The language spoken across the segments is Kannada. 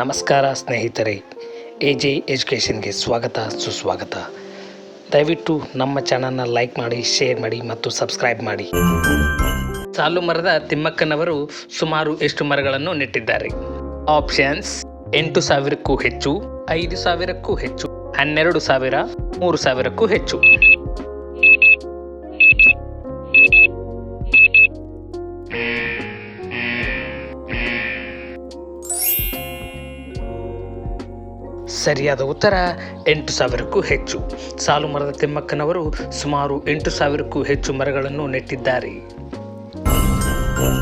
ನಮಸ್ಕಾರ ಸ್ನೇಹಿತರೆ ಎ ಜೆ ಎಜುಕೇಷನ್ಗೆ ಸ್ವಾಗತ, ಸುಸ್ವಾಗತ. ದಯವಿಟ್ಟು ನಮ್ಮ ಚಾನಲ್ನ ಲೈಕ್ ಮಾಡಿ, ಶೇರ್ ಮಾಡಿ ಮತ್ತು ಸಬ್ಸ್ಕ್ರೈಬ್ ಮಾಡಿ. ಸಾಲು ಮರದ ತಿಮ್ಮಕ್ಕನವರು ಸುಮಾರು ಎಷ್ಟು ಮರಗಳನ್ನು ನೆಟ್ಟಿದ್ದಾರೆ? ಆಪ್ಷನ್ಸ್, ಎಂಟು ಸಾವಿರಕ್ಕೂ ಹೆಚ್ಚು, ಐದು ಸಾವಿರಕ್ಕೂ ಹೆಚ್ಚು, ಹನ್ನೆರಡು ಸಾವಿರ, ಮೂರು ಸಾವಿರಕ್ಕೂ ಹೆಚ್ಚು. ಸರಿಯಾದ ಉತ್ತರ ಎಂಟು ಸಾವಿರಕ್ಕೂ ಹೆಚ್ಚು. ಸಾಲು ಮರದ ತಿಮ್ಮಕ್ಕನವರು ಸುಮಾರು ಎಂಟು ಸಾವಿರಕ್ಕೂ ಹೆಚ್ಚು ಮರಗಳನ್ನು ನೆಟ್ಟಿದ್ದಾರೆ.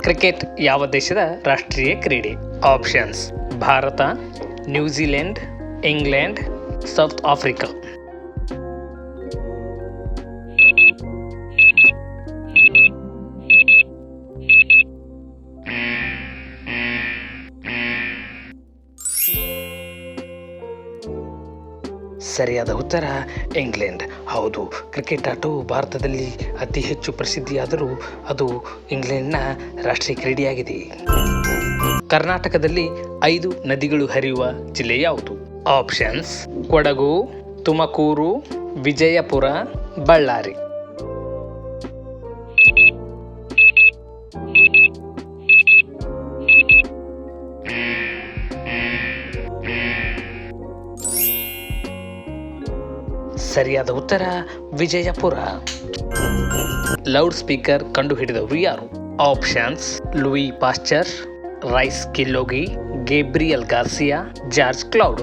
ಕ್ರಿಕೆಟ್ ಯಾವ ದೇಶದ ರಾಷ್ಟ್ರೀಯ ಕ್ರೀಡೆ? Options, Bharat, New Zealand, England, South Africa. ಸರಿಯಾದ ಉತ್ತರ, ಇಂಗ್ಲೆಂಡ್. ಹೌದು, ಕ್ರಿಕೆಟ್ ಆಟವು ಭಾರತದಲ್ಲಿ ಅತಿ ಹೆಚ್ಚು ಪ್ರಸಿದ್ಧಿಯಾದರೂ ಅದು ಇಂಗ್ಲೆಂಡ್ನ ರಾಷ್ಟ್ರೀಯ ಕ್ರೀಡೆಯಾಗಿದೆ. ಕರ್ನಾಟಕದಲ್ಲಿ ಐದು ನದಿಗಳು ಹರಿಯುವ ಜಿಲ್ಲೆ ಯಾವುದು? ಆಪ್ಷನ್ಸ್, ಕೊಡಗು, ತುಮಕೂರು, ವಿಜಯಪುರ, ಬಳ್ಳಾರಿ. ಸರಿಯಾದ ಉತ್ತರ, ವಿಜಯಪುರ. ಲೌಡ್ ಸ್ಪೀಕರ್ ಕಂಡುಹಿಡಿದವರು ಯಾರು options, Louis Pasteur, Rice Kellogg, Gabriel Garcia, George Claude.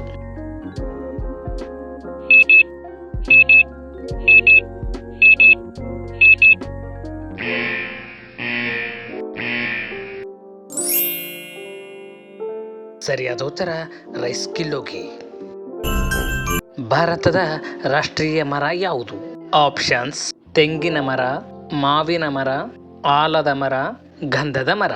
ಸರಿಯಾದ ಉತ್ತರ, ರೈಸ್ ಕಿಲ್ಲೋಗಿ. ಭಾರತದ ರಾಷ್ಟ್ರೀಯ ಮರ ಯಾವುದು? ಆಪ್ಷನ್ಸ್, ತೆಂಗಿನ ಮರ, ಮಾವಿನ ಮರ, ಆಲದ ಮರ, ಗಂಧದ ಮರ.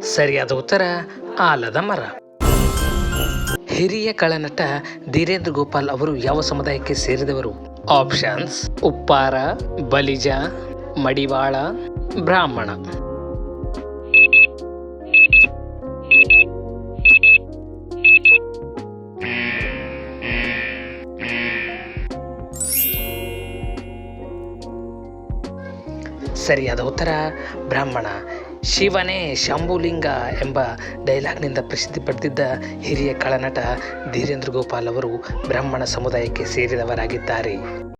ಸರಿಯಾದ ಉತ್ತರ, ಆಲದ ಮರ. ಹಿರಿಯ ಕಳನಟ ಧೀರೇಂದ್ರ ಗೋಪಾಲ್ ಅವರು ಯಾವ ಸಮುದಾಯಕ್ಕೆ ಸೇರಿದವರು? ಆಪ್ಷನ್ಸ್ ಉಪ್ಪಾರ ಬಲಿಜ ಮಡಿವಾಳ ಬ್ರಾಹ್ಮಣ ಸರಿಯಾದ ಉತ್ತರ ಬ್ರಾಹ್ಮಣ. ಶಿವನೇ ಶಂಭುಲಿಂಗ ಎಂಬ ಡೈಲಾಗ್ನಿಂದ ಪ್ರಸಿದ್ಧಿ ಪಡೆದಿದ್ದ ಹಿರಿಯ ಕಳನಟ ಧೀರೇಂದ್ರ ಗೋಪಾಲ್ ಅವರು ಬ್ರಾಹ್ಮಣ ಸಮುದಾಯಕ್ಕೆ ಸೇರಿದವರಾಗಿದ್ದಾರೆ.